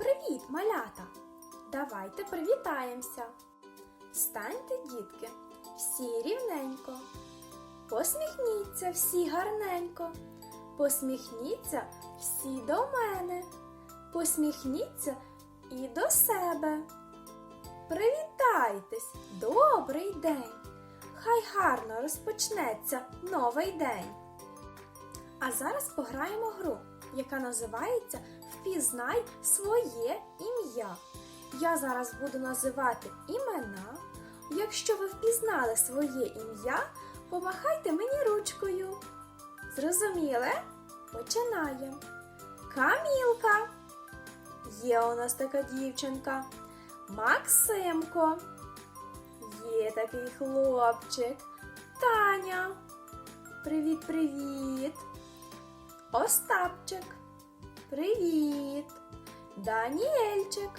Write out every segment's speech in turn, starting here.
Привіт, малята! Давайте привітаємося. Встаньте, дітки, всі рівненько. Посміхніться всі гарненько. Посміхніться всі до мене. Посміхніться і до себе. Привітайтесь! Добрий день! Хай гарно розпочнеться новий день. А зараз пограємо гру, яка називається Впізнай своє ім'я. Я зараз буду називати імена. Якщо ви впізнали своє ім'я, помахайте мені ручкою. Зрозуміли? Починаємо. Камілка. Є у нас така дівчинка. Максимко. Є такий хлопчик. Таня. Привіт-привіт. Остапчик. Привіт. Даніельчик.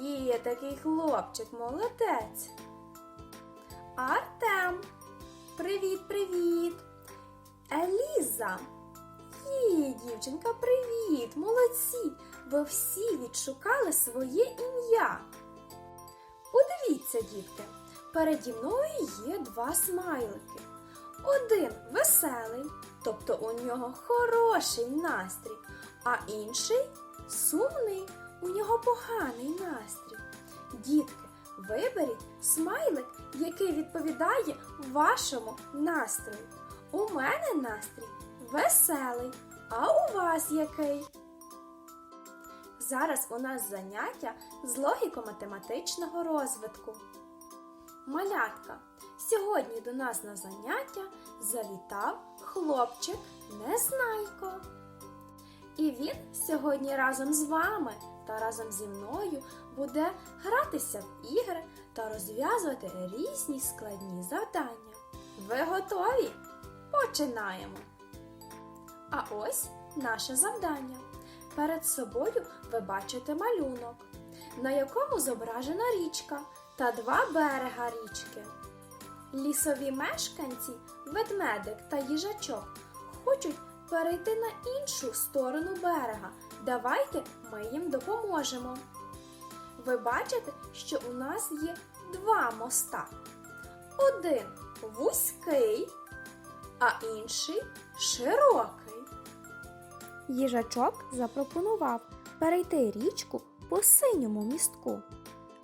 Є такий хлопчик, молодець. Артем. Привіт-привіт. Еліза. Є, дівчинка, привіт, молодці. Ви всі відшукали своє ім'я. Подивіться, дітки, переді мною є два смайлики. Один веселий, тобто у нього хороший настрій, а інший сумний, у нього поганий настрій. Дітки, виберіть смайлик, який відповідає вашому настрою. У мене настрій веселий, а у вас який? Зараз у нас заняття з логіко-математичного розвитку. Малятка, сьогодні до нас на заняття завітав хлопчик Незнайко. І він сьогодні разом з вами та разом зі мною буде гратися в ігри та розв'язувати різні складні завдання. Ви готові? Починаємо! А ось наше завдання. Перед собою ви бачите малюнок, на якому зображена річка та два берега річки. Лісові мешканці, ведмедик та їжачок хочуть перейти на іншу сторону берега. Давайте ми їм допоможемо. Ви бачите, що у нас є два моста. Один вузький, а інший широкий. Їжачок запропонував перейти річку по синьому містку,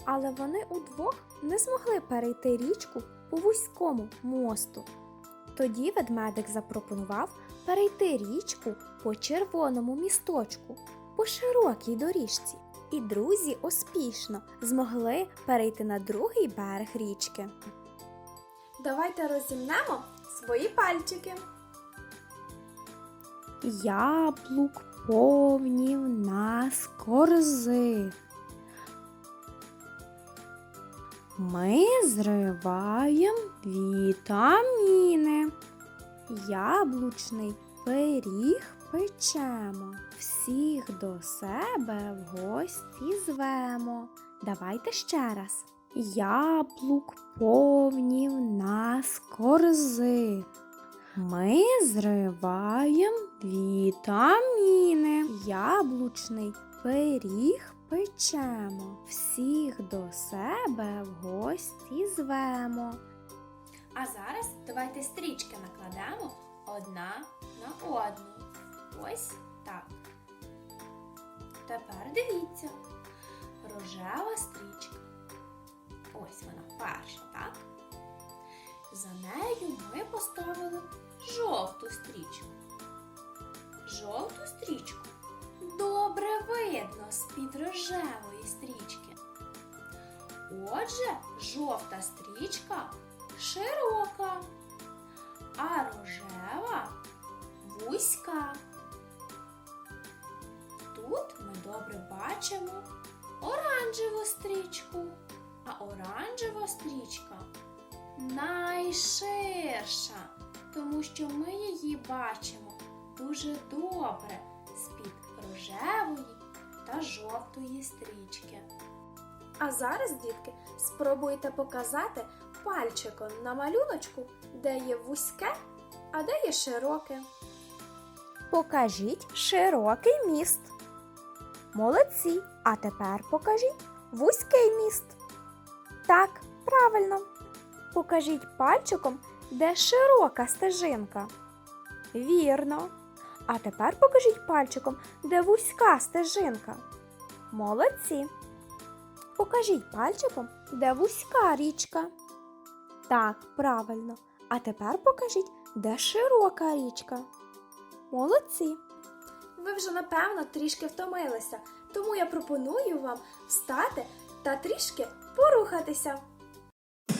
але вони удвох не змогли перейти річку по вузькому мосту. Тоді ведмедик запропонував перейти річку по червоному місточку, по широкій доріжці. І друзі успішно змогли перейти на другий берег річки. Давайте розімнемо свої пальчики. Яблук повні в нас корзи. Ми зриваємо вітаміни. Яблучний пиріг печемо. Всіх до себе в гості звемо. Давайте ще раз. Яблук повні в нас корзи. Ми зриваємо вітаміни. Яблучний пиріг печемо. Всіх до себе в гості звемо. А зараз давайте стрічки накладемо одна на одну. Ось так. Тепер дивіться. Рожева стрічка. Ось вона перша, так? За нею ми поставили жовту стрічку. Жовту стрічку видно з-під рожевої стрічки. Отже, жовта стрічка широка, а рожева вузька. Тут ми добре бачимо оранжеву стрічку, а оранжева стрічка найширша, тому що ми її бачимо дуже добре з-під рожевої та жовтої стрічки. А зараз, дітки, спробуйте показати пальчиком на малюночку, де є вузьке, а де є широке. Покажіть широкий міст. Молодці. А тепер покажіть вузький міст. Так, правильно. Покажіть пальчиком, де широка стежинка. Вірно. А тепер покажіть пальчиком, де вузька стежинка. Молодці. Покажіть пальчиком, де вузька річка. Так, правильно. А тепер покажіть, де широка річка. Молодці. Ви вже напевно трішки втомилися, тому я пропоную вам встати та трішки порухатися.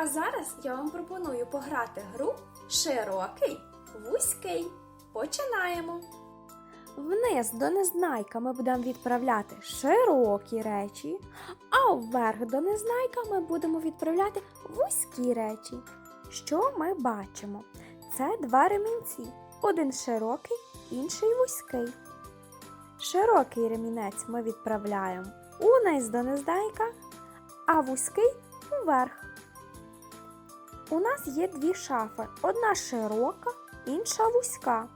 А зараз я вам пропоную пограти гру широкий, вузький. Починаємо. Вниз до незнайка ми будемо відправляти широкі речі, а вверх до незнайка ми будемо відправляти вузькі речі. Що ми бачимо? Це два ремінці. Один широкий, інший вузький. Широкий ремінець ми відправляємо униз до незнайка, а вузький вверх. У нас є дві шафи: одна широка, інша вузька.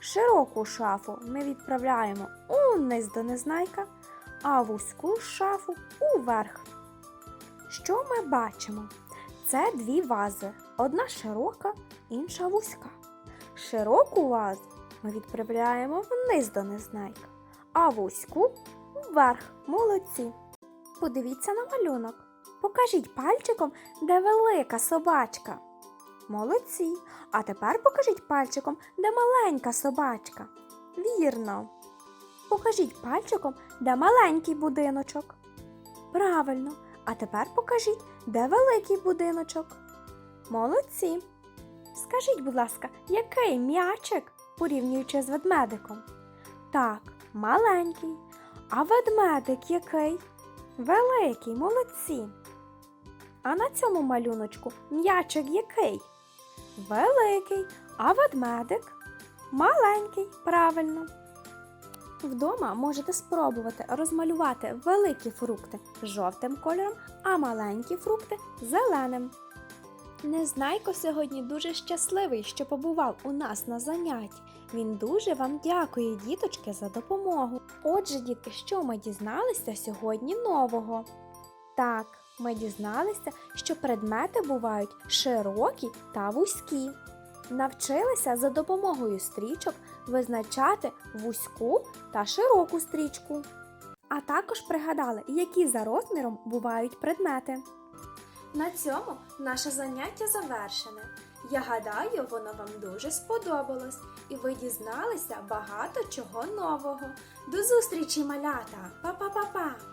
Широку шафу ми відправляємо униз до незнайка, а вузьку шафу уверх. Що ми бачимо? Це дві вази: одна широка, інша вузька. Широку вазу ми відправляємо вниз до незнайка, а вузьку вверх. Молодці. Подивіться на малюнок. Покажіть пальчиком, де велика собачка. Молодці. А тепер покажіть пальчиком, де маленька собачка. Вірно. Покажіть пальчиком, де маленький будиночок. Правильно. А тепер покажіть, де великий будиночок. Молодці. Скажіть, будь ласка, який м'ячик, порівнюючи з ведмедиком? Так, маленький. А ведмедик який? Великий, молодці. А на цьому малюночку м'ячик який? Великий, а ведмедик маленький, правильно. Вдома можете спробувати розмалювати великі фрукти жовтим кольором, а маленькі фрукти зеленим. Незнайко сьогодні дуже щасливий, що побував у нас на занятті. Він дуже вам дякує, діточки, за допомогу. Отже, дітки, що ми дізналися сьогодні нового? Так, ми дізналися, що предмети бувають широкі та вузькі. Навчилися за допомогою стрічок визначати вузьку та широку стрічку. А також пригадали, які за розміром бувають предмети. На цьому наше заняття завершене. Я гадаю, воно вам дуже сподобалось, і ви дізналися багато чого нового. До зустрічі, малята! Па-па-па-па!